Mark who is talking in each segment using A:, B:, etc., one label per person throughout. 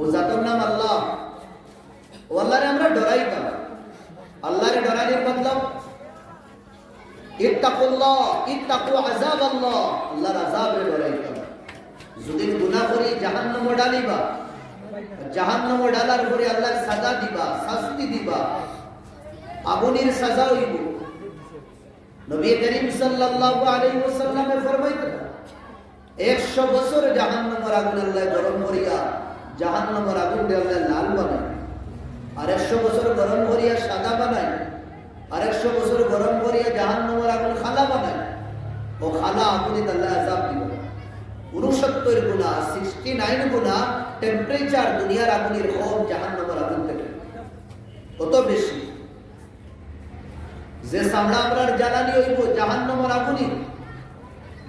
A: ও জাতর নাম আল্লাহ। ও আল্লাহরে আমরা ডরাই কেন আল্লাহরে ডরাইলে মতলব, ইত্তাকুল্লাহ, ইত্তাকু আযাব আল্লাহ আল্লাহর আযাবে ডরাই কেন যদি গুনাহ করি জাহান্নামে ডালিবা। জাহান্নামে ডালার পরে আল্লাহ সাজা দিবা, শাস্তি দিবা। আগুনের সাজা হইব। নবী করিম সাল্লাল্লাহু আলাইহি ওয়াসাল্লামে ফরমাইতেন 100 বছর জাহান্নামের আগুন আল্লাহ গরম করিয়া জাহান্নামের আগুন আল্লাহ লাল বানায় আর 100 বছর গরম করিয়া সাদা বানায় আর 100 বছর গরম করিয়া জাহান্নামের আগুন খালা বানায় ও খালা আগুনে আল্লাহ আজাব দিবে উনসত্তর গুণা সিক্সটি নাইন গুণা টেম্পারেচার দুনিয়ার আগুনের কম জাহান্নামের আগুন থেকে। কত বেশি? যে সামনা আপনার জ্বালানি হইব জাহান্নামের আগুনই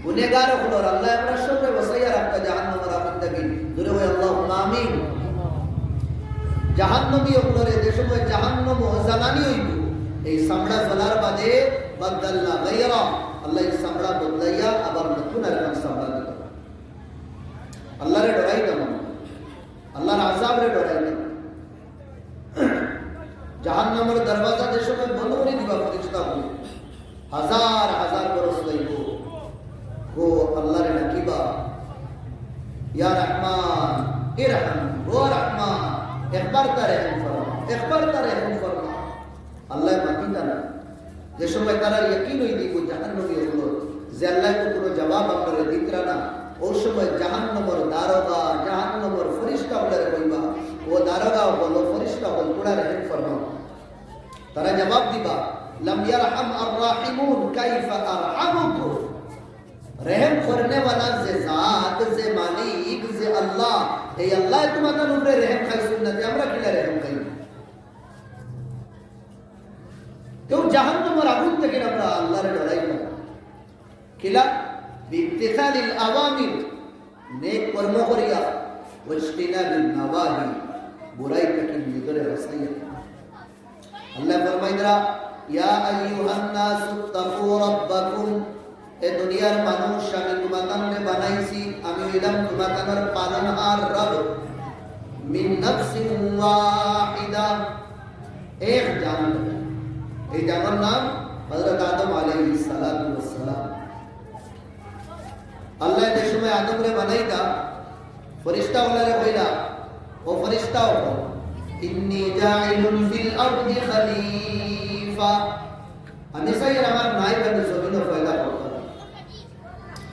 A: গুনেগার হলো আল্লাহ আপনার সঙ্গে বসাইয়া রাখতা জাহান্নামের থেকে দূরে হয়ে আল্লাহ আমিন। জাহান্নবী অগ্নরে যে সময় জাহান্নম জ্বালানি হইব এই সামড়া জ্বলার বাদে বাদাল্লা গাইরা আল্লাহ এই সামড়া বদলাইয়া আবার নতুন আরেকটা সামড়া দিত আল্লাহরে ডরাই না আল্লাহর আজাবরে ডরাই না জাহান্নামের দরওয়াজা যে সময় বন্ধ করে দিবা, প্রতিষ্ঠা হাজার হাজার বরস লইব গো আল্লাহরে নাকিবা ইয়া রহমান এ রহমান ও রহমান একবার তার রহম ফরমা একবার তার রহম ফরমা আল্লাহ মাতিতা না যে সময় তারা ইয়কিন হই দিব জাহান্নবী হলো যে আল্লাহ তো কোনো জবাব আপনারা দিতরা না। ওই সময় জাহান্নমর দারোগা, জাহান্নমর ফরিস্তা বলে কইবা ও দারোগা, বলো ফরিস্তা বল, তোরা রহম ফরমাও। তারা জবাব দিবা, লম ইয়ারহাম আর রাহিমুন কাইফা আরহামুকুম رحم کرنے والا زی ذات زی مالک زی اللہ۔ اے اللہ تمہارا نور رحم کا سنت ہے ہمرا کلا رحم کئی تو جہاں تو مرابون تک ہمرا اللہ نے لڑائی نہ کلا بیتثال الاوامر نیک کرم کریا واجتناب النواہی برائی تک نگر رسائی اللہ فرمائی درا یا ایوہ الناس اتقوا ربکم۔ এ দুনিয়ার মানুষ আমি তোমাকে বানাইছি, আমি হইলাম তোমাদের পালন আর রব। মিন নফসিন ওয়াহিদা। এক জান এই জানার নাম হযরত আদম আলাইহিস সালাতু ওয়াস সালাম। আল্লাহ যে সময় আদমরে বানাইতা ফেরেশতা ওলারে কইলা, ও ফেরেশতা ও, ইন্নী জাইলুন ফিল আরদি খলিফা। আমি চাই আমার নাই কেন জমিনে পয়দা করতাম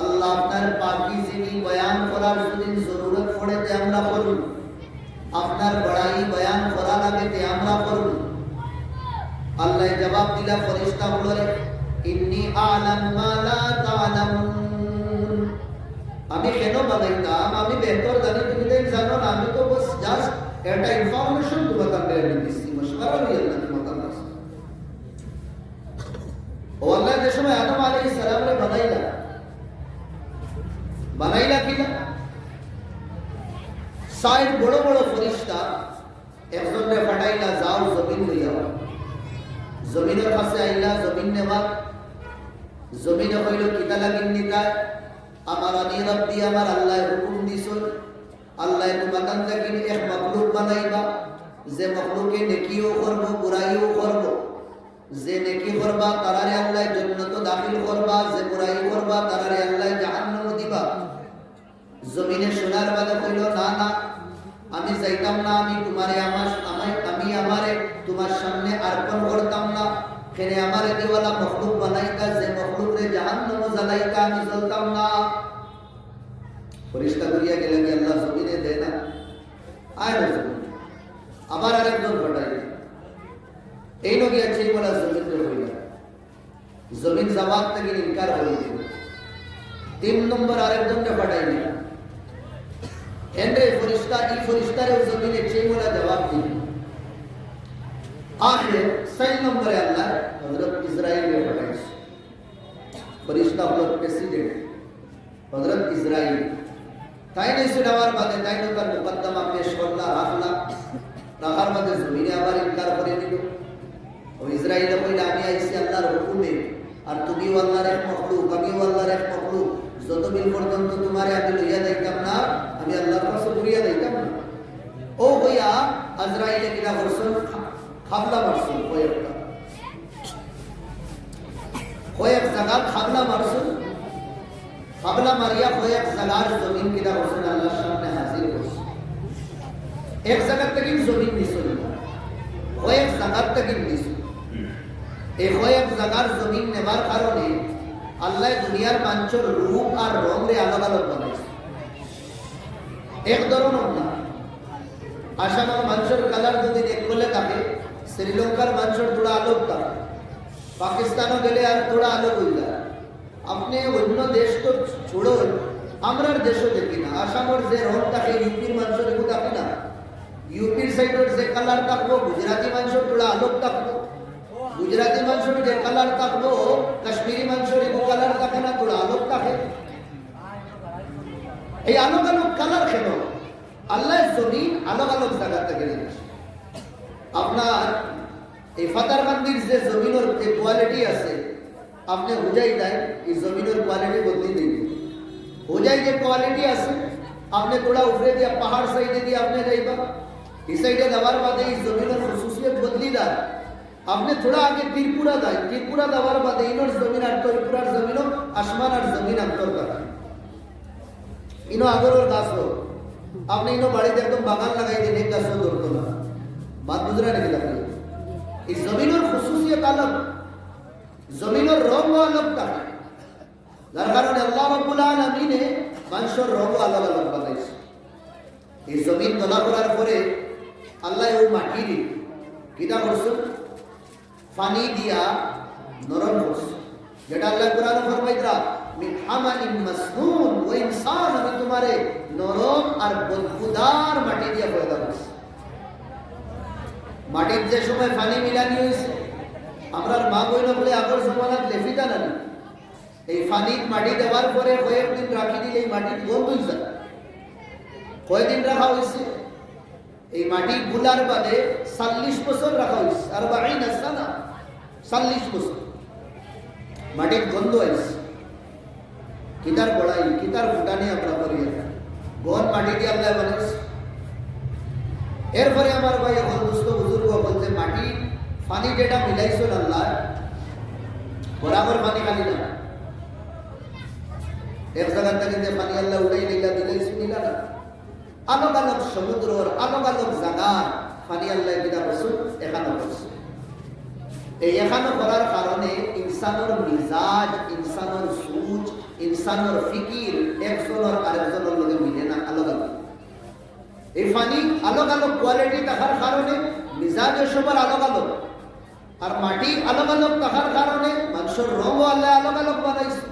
A: আল্লাহ আপনার পাকিজিনি বয়ান করার যদি জরুরত পড়ে তে আমরা করুন আপনার বড়াই বয়ান করা লাগে তে আমরা করুন আল্লাহ জবাব দিলা ফরিস্তা বলে, ইন্নি আলাম মা লা তা'লামুন। আমি কেন বানাইতাম? আমি বেহতর জানি, তুমি তো জানো না, আমি তো বস জাস্ট একটা ইনফরমেশন তোমাকে মশওয়ারা নিয়ে না তোমাকে কাছে ও আল্লাহ যে সময় আদম আলাইহিস সালাম রে বানাইলা বানাইলা কিনা সাইড বড় বড় ফরিস্তা একজন রে ফাটাইলা যাও জমিন লইয়া জমিনের কাছে আইলা জমিন নেবা জমিনে হইল কিতা লাগিন নিকায় আমার আনি রব্বি আমার আল্লাহ হুকুম দিছুন আল্লাহ তোমাকান থেকে এক মখলুক বানাইবা যে মখলুকে নেকিও করব বুরাইও করব যে নেকি করবা, তারারে আল্লাহ জান্নাত দাখিল করবা, যে বুরাই করবা, তারারে আল্লাহ জাহান্নাম দিবা। জমিনে সোনার বাদে কইল না না, আমি যাইতাম না, আমি তোমারে আমার আমি আমি আমারে তোমার সামনে অর্পণ করতাম না। কেন আমারে দেওয়ালা মখলুক বানাইতা, যে মখলুক রে জাহান্নাম জ্বালাইতা, আমি জ্বলতাম না। ফরিস্তা করিয়া গেলে কি আল্লাহ জমিনে দেয় না? আয় আবার আরেকজন ঘটাই اینو کی اچھے کو نہ زمین جو ہوئی ہے زمین زمان تکی انکار ہوئی ہے تین نمبر آرے دن کے پڑھائی نہیں اندھے فرشتہ، ای فرشتہ رہے زمین اچھے کو نہ دواب دی۔ آخر سائی نمبر ہے اللہ، حضرت اسرائیل میں پڑھائی سے فرشتہ حضرت کسی دے حضرت اسرائیل۔ تائنے سے نوار بادے تائنے پر مقدمہ پیش کرنا راہ اللہ راہ اللہ زمینہ آباری انکار پڑھائی نہیں کیوں ও ইসরাইল কইলা আমি আইছি আল্লাহর হুকুমে। আর তুমি আল্লাহর এক মখলুক আমি আল্লাহর এক মখলুক। যতদিন পর্যন্ত তোমারে আমি লইয়া যাইতাম না, আমি আল্লাহর কাছে ঘুরিয়া যাইতাম না। ও হইয়া আজরাইলে কিনা করছেন খাবলা মারছেন কয়েকটা কয়েক জায়গা খাবলা মারছেন। খাবলা মারিয়া কয়েক জায়গার জমিন কিনা করছেন আল্লাহর সামনে হাজির করছেন এক জায়গা থেকে জমিন নিছেন কয়েক জায়গার থেকে নিছেন এই কয়েক জায়গার জমিন নেবার কারণে আল্লাহ দুনিয়ার মানুষের রূপ আর রং রে আলাদা আলাদা বানাইছে। এক ধরনের না। আসামের মানুষের কালার যদি এক বলে থাকে শ্রীলঙ্কার মানুষের থোড়া আলোক থাকে পাকিস্তানও গেলে আর থোড়া আলোক হয়ে যায়। আপনি অন্য দেশ তো ছোড়ো, আমরার দেশও দেখি না। আসামের যে রং থাকে ইউপির মানুষের এগুলো থাকে না। ইউপির সাইডের যে কালার থাকব গুজরাটি মানুষের থোড়া আলোক থাকব গুজরাটি মানুষের যে কালার থাকব কাশ্মীরি মানুষের এগুলো কালার থাকে না থোড়া আলোক থাকে এই আলোক আলোক কালার কেন? আল্লাহ জমিন আলোক আলোক জায়গা থেকে আপনার এই ফাতারকান্দির যে জমিনের যে কোয়ালিটি আছে, আপনি বুঝাই দেয় এই জমিনের কোয়ালিটি বদলি দিন হুজাই যে কোয়ালিটি আছে, আপনি তোড়া উপরে দিয়ে, পাহাড় সাইডে দিয়ে আপনি যাইবা। এই সাইডে যাওয়ার বাদে এই জমিনের খুশুসিয়ত বদলি দেয় আপনি থোড়া আগে ত্রিপুরা দেয় ত্রিপুরা দেওয়ার বাদে ইনোর জমিন আর ত্রিপুরার জমিনও আসমান আর জমিন আন্তর করা ইনো আগরের গাছ হোক। আপনি ইনো বাড়িতে একদম বাগান লাগাই দিন এক গাছও ধরতো না। বাদ বুঝরা নাকি আপনি এই জমিনের খুশুসিয়ত আলগ জমিনের রং আলগ থাকে যার কারণে আল্লাহ রব্বুল আলামিনে মানুষের রং আলাদা আলাদা বানাইছে। এই জমিন তোলা করার পরে আল্লাহ ওই মাটির কিনা করছেন। পানি দিয়া নরম করছে। যেটা আল্লাহ কোরআন ফরমাইতরা মিন হামাইন মাসনুন ও ইনসান, আমি তোমারে নরম আর বদবুদার মাটি দিয়া পয়দা করছি। মাটির যে সময় পানি মিলানি হয়েছে, আমরা মা বইল বলে আগর জমানাত লেফিতা না। এই পানি মাটি দেওয়ার পরে কয়েকদিন রাখি দিলে এই মাটি বন্ধ হয়ে যায়। কয়দিন রাখা হয়েছে? এই মাটি গুলার বাদে চাল্লিশ বছর রাখা হয়েছে আর বাড়াই না? না চাল্লিশ বছর। মাটির গন্ধ হয়েছে কিতার বড়াই, কিতার ফুটানি আমরা করি গন মাটি দিয়ে আল্লাহ বানাইছে। এরপরে আমার ভাই এখন দুস্থ বুজুর্গ বলছে, মাটি, পানি যেটা মিলাইছো আল্লাহ, বরাবর পানি খালি না। এক জায়গা থেকে যে পানি আল্লাহ উড়াই নিলা দিলাইছো নিলা না। আলোক আলোক সমুদ্রর আলোক আলোক জায়গার পানি আল্লাহ কিনা করছ এখানে করছ এই এখানে করার কারণে ইনসানের মিজাজ ইনসানের সুচ ইনসানের ফিকির একজনের আরেকজনের লগে মিলে না আলোক আলোক এই পানি আলোক আলোক কোয়ালিটি থাকার কারণে মিজাজের সবার আলোক আলোক আর মাটি আলোক আলোক থাকার কারণে মানুষের রঙও আল্লাহ আলোক আলোক বানাইছে।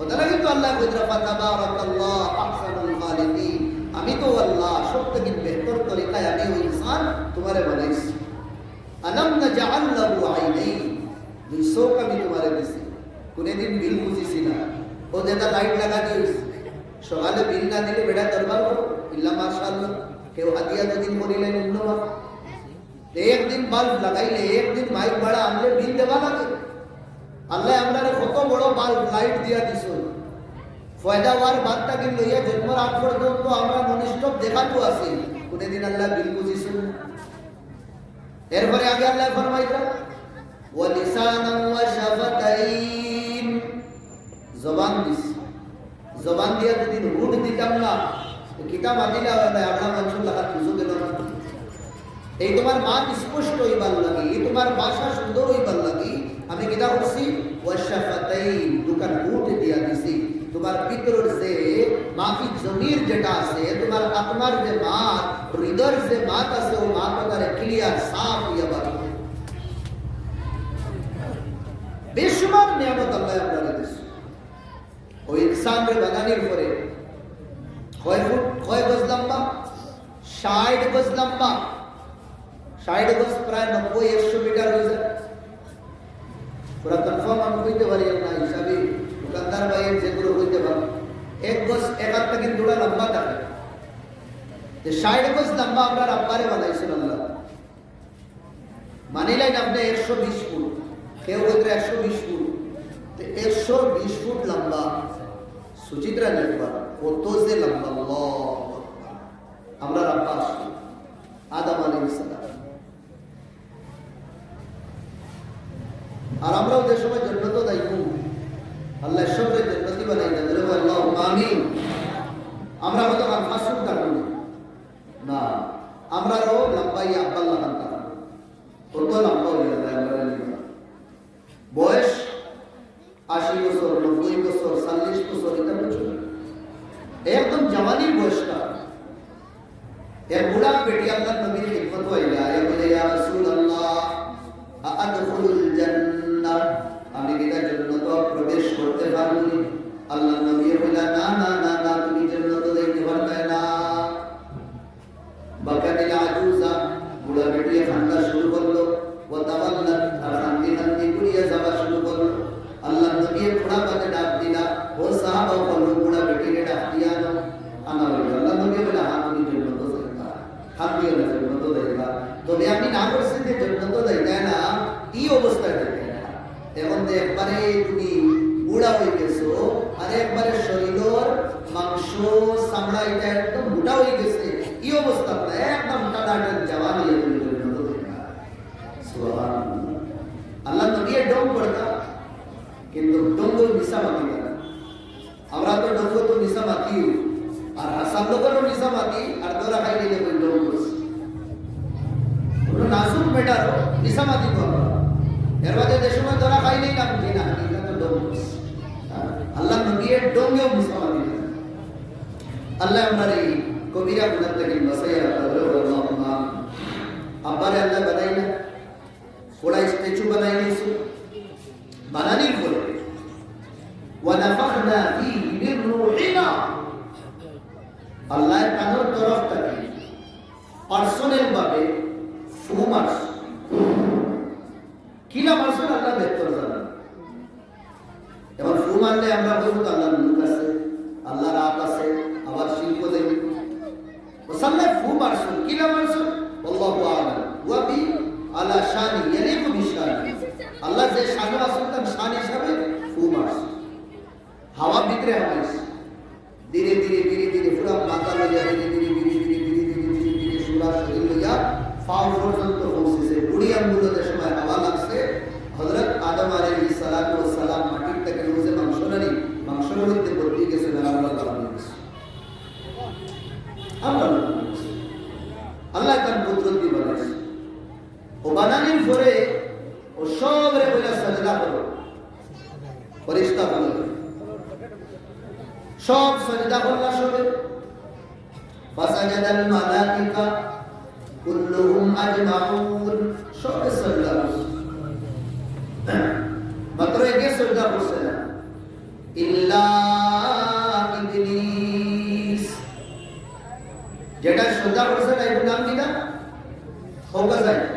A: ওদের কিন্তু আল্লাহ কুদরফা তাবারাকাল্লাহ আহসানুল খালিকিন। আমি তো আল্লাহ সব বেহতর তরিকায় আমি ওই ইনসান তোমারে বানাইছি। আলম নাজআল লাহু আইনাইন। দুই চোখ আমি তোমারে দিছি। কোনদিন বিল বুঝিছি না। ও যেটা লাইট লাগা দিয়েছে। সকালে বিল না দিলে বেটা দরবার করো। ইল্লা মাশাআল্লাহ। কেউ হাতিয়া দুদিন করিলেন অন্যবার একদিন বাল্ব লাগাইলে একদিন মাইক ভাড়া আনলে বিল লাগে। আল্লাহ আমরা কত বড় বাল্ব, লাইট দিয়া দিছ ফয়দা হওয়ার বাদটা কিন্তু লইয়া জন্মর আগ পর্যন্ত আমরা ননিষ্ঠব দেখাতো আছি। কোনদিন আল্লাহ বিল বুঝিছিল এরপরে আগে আল্লাহ ফরমাইতা ওয়ালিসানান ওয়া শাফাতাইন। জবান দিস জবান দিয়া যদি দিতাম না কিতাব মানুষ লাগা এই তোমার মাত স্পষ্ট হইবার লাগি, এই তোমার ভাষা সুন্দর হইবার লাগি। আমি কিতা করছি ওয়াশাফাতাইন দুকান রুট দিয়া দিছি। তোমার ভিতরের যে মাফি জমির যেটা আছে তোমার আত্মার যে মাত হৃদয়ের যে মাত আছে ও মাত তারে ক্লিয়ার সাফ হইয়া বার বেশুমার নিয়ামত আল্লাহ আপনারা দিয়েছে ওই ইনসান রে বানানির পরে কয় ফুট কয় গজ লম্বা ষাট গজ লম্বা ষাট গজ প্রায় নব্বই একশো মিটার হয়ে যায় পুরা কনফার্ম আমি কইতে পারি না হিসাবে দোকানদার ভাইয়ের যেগুলো হইতে পারে, এক এক হাত থেকে দুটা লম্বা থাকে যে ষাট গজ লম্বা আপনার আব্বারে বানাইছেন আল্লাহ মানিলেন আপনি একশো বিশ ফুট, কেউ কইতে একশো বিশ ফুট। একশো বিশ ফুট লম্বা, সুচিত্রা দেখবা কত যে লম্বা আমরা আব্বা আসছি। আদম আলাইহিস সালাম। আর আমরাও যে সময় জন্নত দায়িত্ব আল্লাহ সবের প্রতি বানাই দেন বলে, আল্লাহ আমি আমরা হয়তো আর মাসুক থাকব না, আমরাও লম্বাই আব্বাল্লাহ থাকতাম সোজ চামড়া এটা একদম মোটা হয়ে কি অবস্থা? আপনার একদম টাটা আল্লাহ নবীর ডং করতাম না? আমরা তো ডঙ্গ তো নিশা মাতি আর আসাম লোকেরও মাতি আর তোরা খাই নিলে ওই ডঙ্গ নাসুক বেটারও নিশা মাতি করো এর মাঝে দেশ তোরা খাই আল্লাহ আমার এই কবিরা গুণার থেকে বসাইয়া আব্বারে আল্লাহ বানাই না ওরা স্ট্যাচু বানাই নিয়েছে। বানানির পরে ونفخنا فيه من روحنا আল্লাহ তাদের তরফ থেকে পার্সোনাল ভাবে ফুমার্স মাত্র একে সাজদা করছে। না ইল্লা ইবলিস। যেটা শ্রদ্ধা করছে না এটার নাম কি না? আছে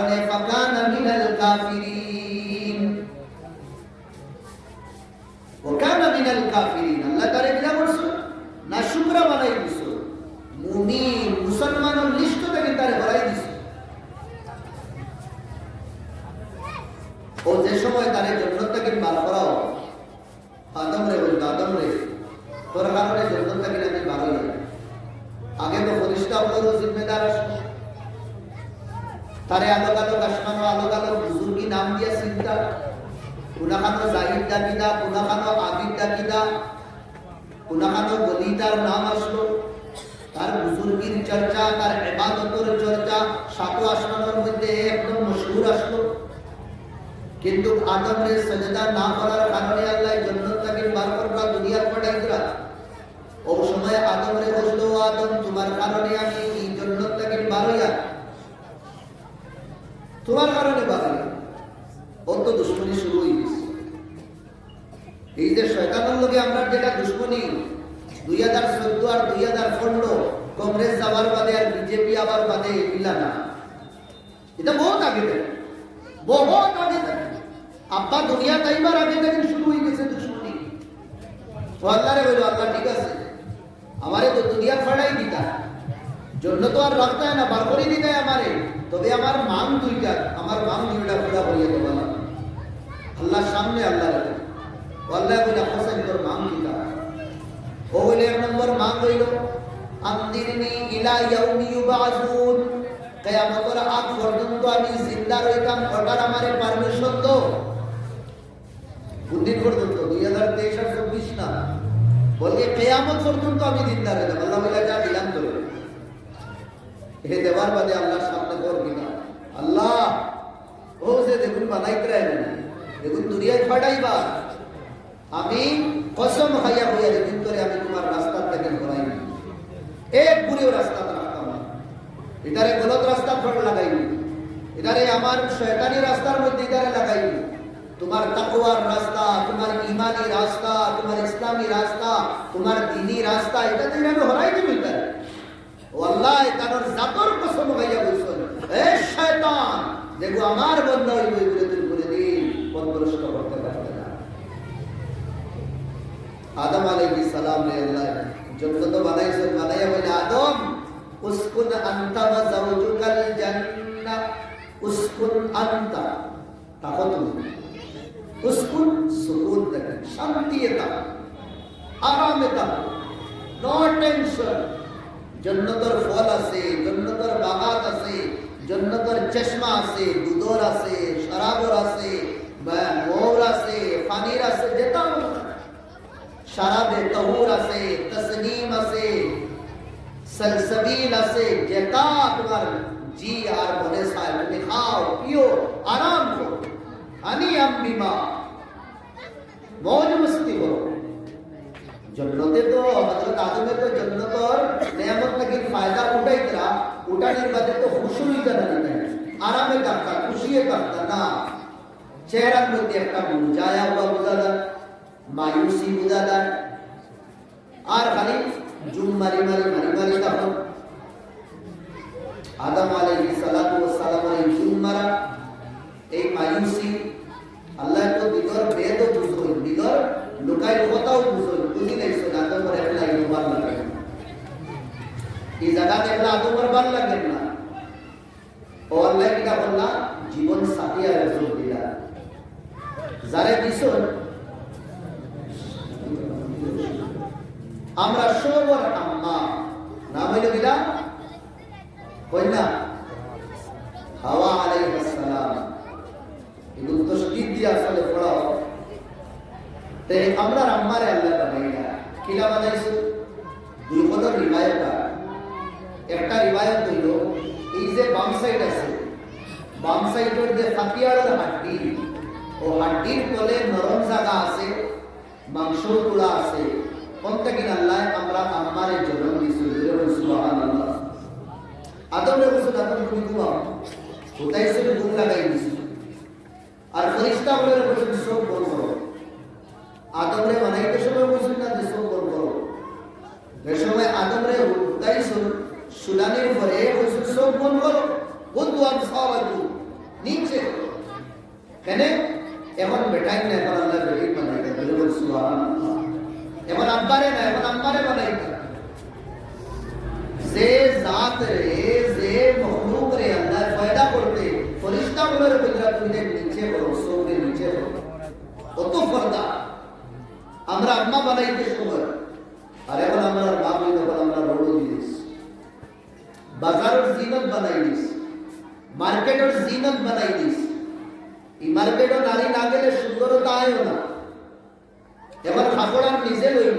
A: আমার কারণে মিনাল কাফিরিন ওকানা মিনাল কাফিরিন আল্লাহ তাআলা কি করছ না শুকরা বানাই দিছো মুমিন মুসলমানের লিস্ট থেকে তারে বাড়াই দিছো। ও যে সময় তারে জন্নত থেকে বার করাও। আদম রে বলতো, আদম রে, তোর কারণে জন্নত থেকে আমি বার হই আগে তো ফরিস্তা হলো জিম্মেদার তারে আলোক আলোক আসমানো আলোক আলোক বুজুর্গি নাম দিয়া চিন্তা। কোনাখানো জাহিদ ডাকিদা কোনাখানো আবিদ ডাকিদা কোনাখানো গলিতার নাম আসলো। তার বুজুর্গির চর্চা, তার ইবাদতের চর্চা সাতু আসমানের মধ্যে একদম মশহুর আসলো। কিন্তু আদমরে সজদা না করার কারণে আল্লাহ জান্নাত থেকে বার করবা দুনিয়ার পাঠাইতরা ও সময় আদমরে বলল আদম, তোমার কারণে আমি এই জান্নাত থেকে বার হইয়া তোমার কারণে হইয়া ও দুশ্মনী শুরু হয়ে গেছে। এই যে শয়তানের লগে আমরা যেটা দুশ্মনী, দুই হাজার চোদ্দ আর দুই হাজার পনেরো, কংগ্রেস যাবার বাদে আর বিজেপি আবার বাদে এগুলা না। এটা বহুত আগে থেকে। বহুত আগে থেকে। আব্বা, দুনিয়া তাইবার আগে থেকে শুরু হয়ে গেছে দুশ্মনী। ও আল্লাহরে বলল, আল্লাহ, ঠিক আছে। আমারে তো দুনিয়া ফাড়াই দিতা। জন্য তো আর রাখতে না, বার করে দিতে আমারে। তবে আমার মান দুইটা আমার মান দুইটা পুরা করিয়ে দেবো না আল্লাহর সামনে আল্লাহ আল্লাহ বলে হাসান তোর মান ও বলে এক নম্বর মান রইল, আন্দিরনি ইলা ইয়াউমি ইউবাসুন। কিয়ামতের আগ পর্যন্ত আমি জিন্দা রইতাম ওটার আমারে পারমিশন তো। কোনদিন পর্যন্ত? দুই হাজার তেইশ আর চব্বিশ না? বলকে কেয়ামত পর্যন্ত আমি জিন্দা রইলাম। আল্লাহ বলে, যা দিলাম তো দেওয়ার বাদে আল্লাহর সামনে করবি না। আল্লাহ, ও যে দেখুন বানাইতে রায় দেখুন দুনিয়ায় ফাটাইবা আমি কসম খাইয়া হইয়া যেদিন করে আমি তোমার রাস্তা থেকে ঘোরাই এক বুড়িও রাস্তা রাখতাম না এটারে গলত রাস্তা ফল লাগাইনি। এটারে আমার শয়তানি রাস্তার মধ্যে এটারে লাগাইনি। তোমার তাকওয়ার রাস্তা, তোমার ইমানি রাস্তা, তোমার ইসলামী রাস্তা, তোমার দিনী রাস্তা এটা দিয়ে আমি হরাই দিব ও আল্লাহ তার জাতর কসম খাইয়া বলছেন এ শয়তান দেখো আদম আলাইহিস সালাম রে আদম, উসকুন সুকুন শান্তি এটা আরাম এটা নো জন্নতর ফল আছে জন্নতর বাগাত আছে জন্নতর চশমা আছে দুধর আছে শরাবর আছে মৌর আছে পানির আছে যেটা শরাবে তহুর আছে তসনিম আছে সলসবিল আছে যেটা তোমার জি আর মনে চায় তুমি খাও পিও আরাম করো আনি আম্বিমা মৌজ মস্তি করো জন্নতে তো হযরত আদমে তো জন্নতর নেয়ামত লাগি ফায়দা উঠাইতরা উঠানির বাদে তো খুশুই জানা নিতে আরামে কাটতা খুশিয়ে কাটতা না। চেহারার মধ্যে একটা মুরঝায়া হওয়া বোঝা যায়, মায়ুসি বোঝা যায়। আর খালি জুম মারি মারি মারি মারি তখন। আদম আলাইহিস সালাতু ওয়াস সালাম এই জুম মারা। এই মায়ুসি আল্লাহ তো দিগর বেদ বুঝল দিগর লুকাই কথাও বুঝল বুঝি লাইছো না তো পরে একলা ইমান লাগে এই জায়গা দেখলা আদমর ভালো লাগে না। ও আল্লাহ কিটা বললা, জীবন সাথী আর রাসূল দিলা যারে দিছন, আমরা সবর আম্মা। নাম হইল কিটা কন্যা হাওয়া আলাইহিস সালাম। এগুলো তো শীত দিয়ে আসলে পড়াও। তে আমরা আম্মারে আল্লাহ বানাইলা কিলা বানাইছো? দুই কদর রিবায়ত একটা রিবায়ত হইল, এই যে বাম সাইড আছে, বাম সাইডের যে হাতিয়ারের হাড্ডি, ও হাড্ডির তলে নরম জায়গা আছে মাংস তুলা আছে কিনা আল্লাহ আমরা দিয়েছি সুবহানাল্লাহ। আদম রে বলছে আদম তুমি ঘুমাও কোথায় সে ঘুম লাগাই দিছি। আর ফরিস্তা বলে বলছেন সব বল করো। আদমরে বানাইতে সময় বলছেন না যে সব বল করো। যে সময় আদমরে উঠাইছেন সুলানির পরে বলছেন সব বল করো বন্ধু আমি সবাই নিচে। কেন? এখন বেটাই না, এখন আল্লাহ বেটি বানাই বলে বল সুবহানাল্লাহ। এখন আব্বারে না, এখন বানাই যে জাত রে, যে রে, আল্লাহ পয়দা করতে, ফরিস্তা তুমি নিচে করো সৌরে নিচে করো কত পর্দা। আমরা আম্মা বানাইতে সময়। আর এখন আমরা বাবু যখন আমরা রোড দিস বাজারের জিনত বানাই দিস, মার্কেটের জিনত বানাই দিস। এই মার্কেটও নারী না গেলে সুন্দরতা আয়ও না। এবার কাপড় আর নিজে লই